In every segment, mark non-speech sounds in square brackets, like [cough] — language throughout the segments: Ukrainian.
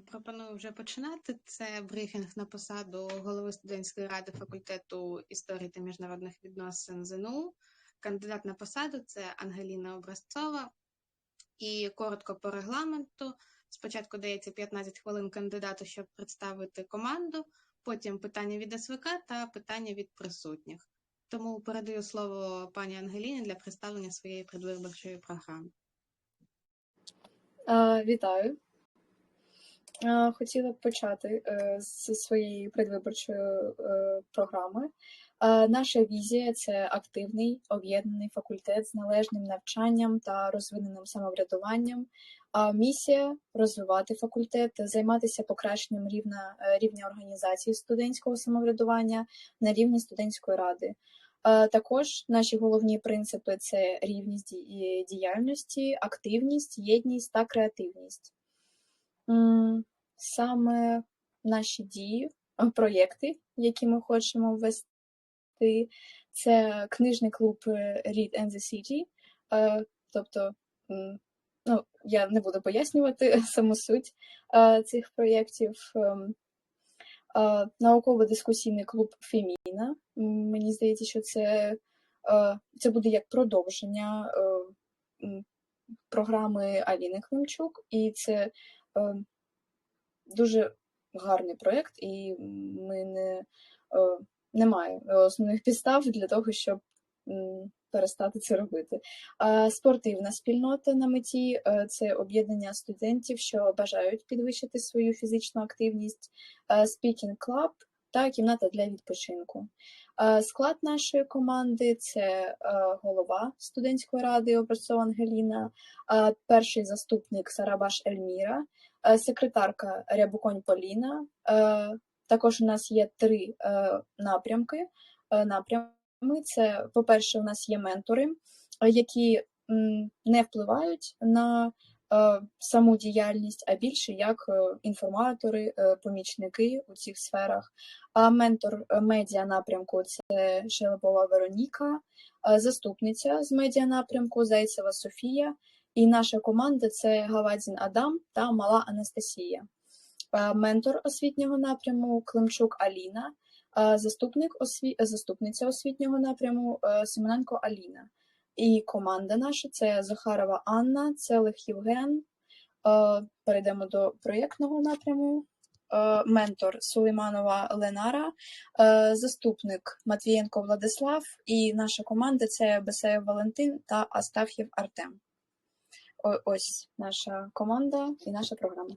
Пропоную вже починати. Це брифінг на посаду голови студентської ради факультету історії та міжнародних відносин ЗНУ. Кандидат на посаду це Ангеліна Образцова. І коротко по регламенту. Спочатку дається 15 хвилин кандидату, щоб представити команду, потім питання від СВК та питання від присутніх. Тому передаю слово пані Ангеліні для представлення своєї предвиборчої програми. Е, Вітаю. Е, Хотіла б почати е, зі своєї предвиборчої е, програми. Наша візія це активний об'єднаний факультет з належним навчанням та розвиненим самоврядуванням. А місія розвивати факультет, займатися покращенням рівня, рівня організації студентського самоврядування на рівні студентської ради. Також наші головні принципи це рівність діяльності, активність, єдність та креативність. Саме наші дії, е, проєкти, які ми хочемо ввести, це книжний клуб е, Read and the City. Е, Тобто, ну, я не буду пояснювати [laughs] саму суть цих проєктів. Ем, Науково-дискусійний клуб Феміна. Мені здається, що це, це буде як продовження програми Аліни Климчук, і це дуже гарний проєкт, і ми не, е, немає основних підстав для того, щоб перестати це робити. Спортивна спільнота на меті е, це об'єднання студентів, що бажають підвищити свою фізичну активність, е, Speaking Club та кімната для відпочинку. Е, Склад нашої команди це е, голова студентської ради Образцова Ангеліна, е, перший заступник Сарабаш Ельміра, секретарка Рябуконь Поліна. Також у нас є три напрямки. напрями. Це, по-перше, у нас є ментори, які не впливають на саму діяльність, а більше як е, інформатори, е, помічники у цих сферах. А ментор е, медіа напрямку це Шелепова Вероніка, е, заступниця з медіа напрямку Зайцева Софія. І наша команда це Гавадзін Адам та Мала Анастасія. Е, Ментор освітнього напряму Климчук Аліна, е, заступник осві... заступниця освітнього напряму е, Семененко Аліна. І команда наша це Захарова Анна, Целих Євген. Е, Перейдемо до проєктного напряму. Е, Ментор Сулейманова Ленара, е, заступник Матвієнко Владислав, і наша команда це Бесеєв Валентин та Астаф'єв Артем. Ось наша команда і наша програма.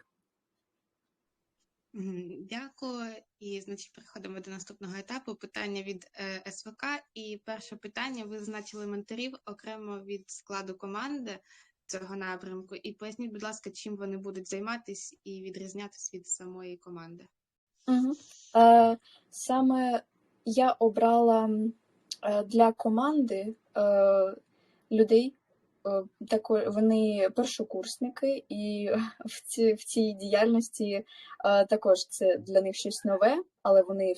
Дякую. І, значить, переходимо до наступного етапу. Питання від е, СВК. І перше питання: ви зазначили менторів окремо від складу команди цього напрямку. І поясніть, будь ласка, чим вони будуть займатися і відрізнятися від самої команди. Угу. Е, саме я обрала е, для команди е, людей. Е, Тако, вони першокурсники, і в, ці, в цій діяльності е, також це для них щось нове, але вони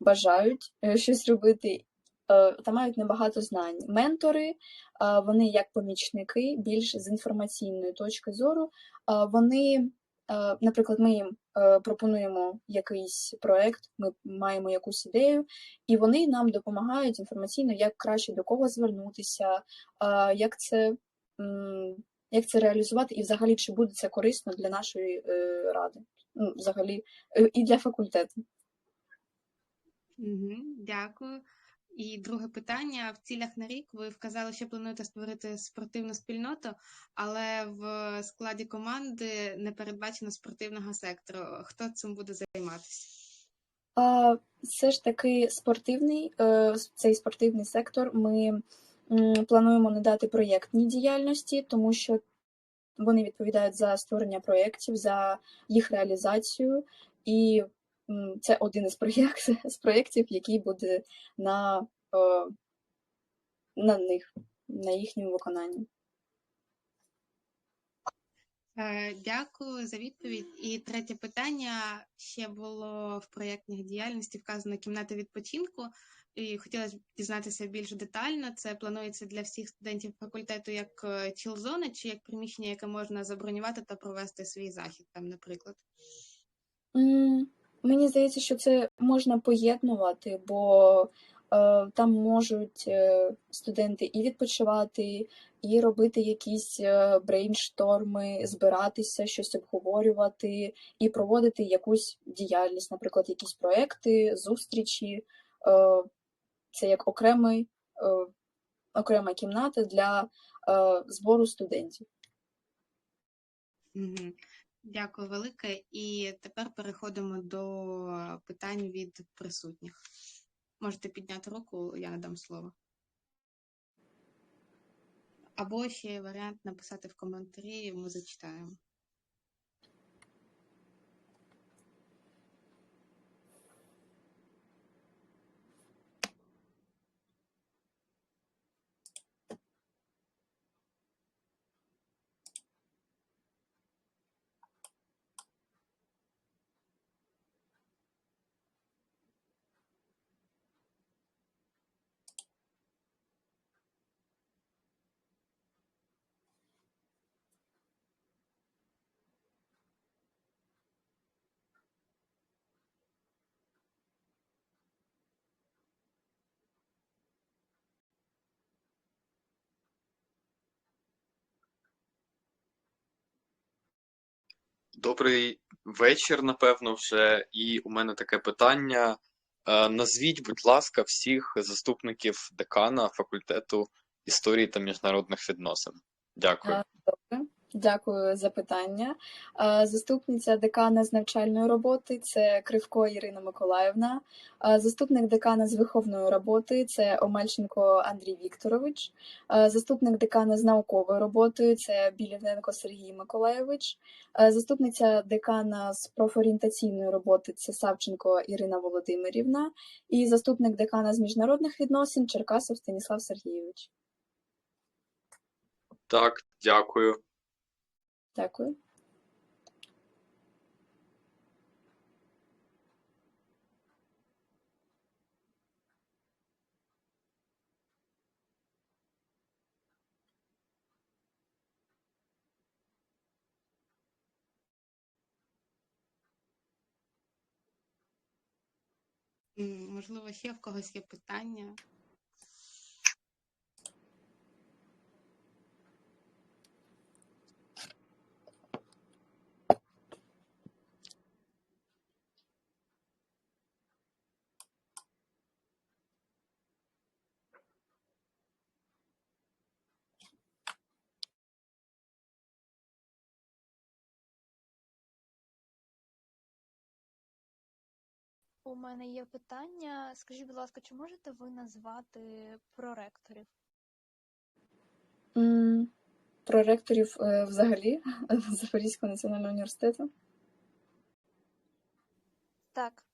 бажають е, щось робити та мають небагато знань. Ментори, вони як помічники, більш з інформаційної точки зору, вони Наприклад, ми їм е, пропонуємо якийсь проект, ми маємо якусь ідею, і вони нам допомагають інформаційно, як краще до кого звернутися, е, як це, як це реалізувати, і взагалі чи буде це корисно для нашої е, ради, ну, взагалі, е, і для факультету. Дякую. І друге питання: в цілях на рік ви вказали, що плануєте створити спортивну спільноту, але в складі команди не передбачено спортивного сектору. Хто цим буде займатися? А, Все ж таки спортивний, е, цей спортивний сектор ми плануємо надати проєктній діяльності, тому що вони відповідають за створення проєктів, за їх реалізацію, і це один із проєктів, [laughs] з проєктів, який буде на, е, на них, на їхньому виконанні. Е, Дякую за відповідь. І третє питання ще було в проєктній діяльності вказано кімната відпочинку. і хотілося б дізнатися більш детально. Це планується для всіх студентів факультету як е, чіл-зона чи як приміщення, яке можна забронювати та провести свій захід, там, наприклад. Мені здається, що це можна поєднувати, бо е, там можуть е, студенти і відпочивати, і робити якісь е, брейншторми, збиратися, щось обговорювати, і проводити якусь діяльність, наприклад, якісь проекти, зустрічі. Е, це як окремий, е, окрема кімната для е, збору студентів. Мгм. Дякую велике. І тепер переходимо до питань від присутніх. Можете підняти руку, я надам слово. Або ще варіант написати в коментарі, ми зачитаємо. Добрий вечір, напевно, вже. І у мене таке питання. Е, Назвіть, будь ласка, всіх заступників декана факультету історії та міжнародних відносин. Дякую. Дякую за питання. Заступниця декана з навчальної роботи це Кривко Ірина Миколаївна. Заступник декана з виховної роботи це Омельченко Андрій Вікторович. Заступник декана з наукової роботи це Білівненко Сергій Миколайович. Е, Заступниця декана з профорієнтаційної роботи це Савченко Ірина Володимирівна. І заступник декана з міжнародних відносин Черкасов Станіслав Сергійович. Так, дякую. Дякую. Можливо, ще в когось є питання. У мене є питання. Скажіть, будь ласка, чи можете ви назвати проректорів? М, Про ректорів е, взагалі [laughs] Запорізького національного університету. Так.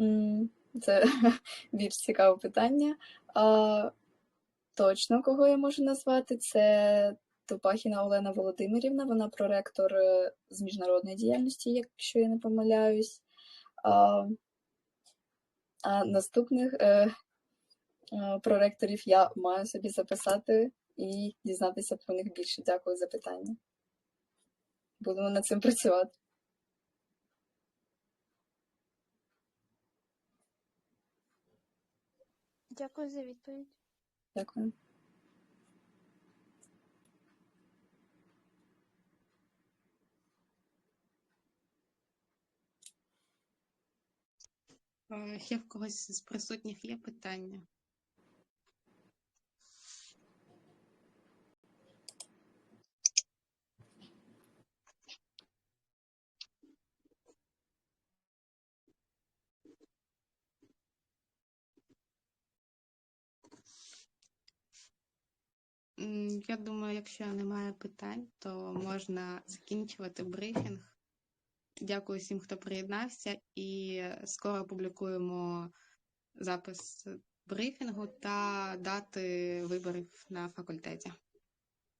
М, Це [laughs] більш цікаве питання. А, точно, кого я можу назвати, це Топахіна Олена Володимирівна. Вона проректор е, з міжнародної діяльності, якщо я не помиляюсь. А, а наступних е, е, проректорів я маю собі записати і дізнатися про них більше. Дякую за питання. Будемо над цим працювати. Дякую за відповідь. Дякую. Ще в когось з присутніх є питання? Я думаю, якщо немає питань, то можна закінчувати брифінг. Дякую всім, хто приєднався, і скоро опублікуємо запис брифінгу та дати виборів на факультеті.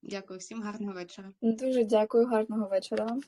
Дякую всім, гарного вечора. Дуже дякую, гарного вечора.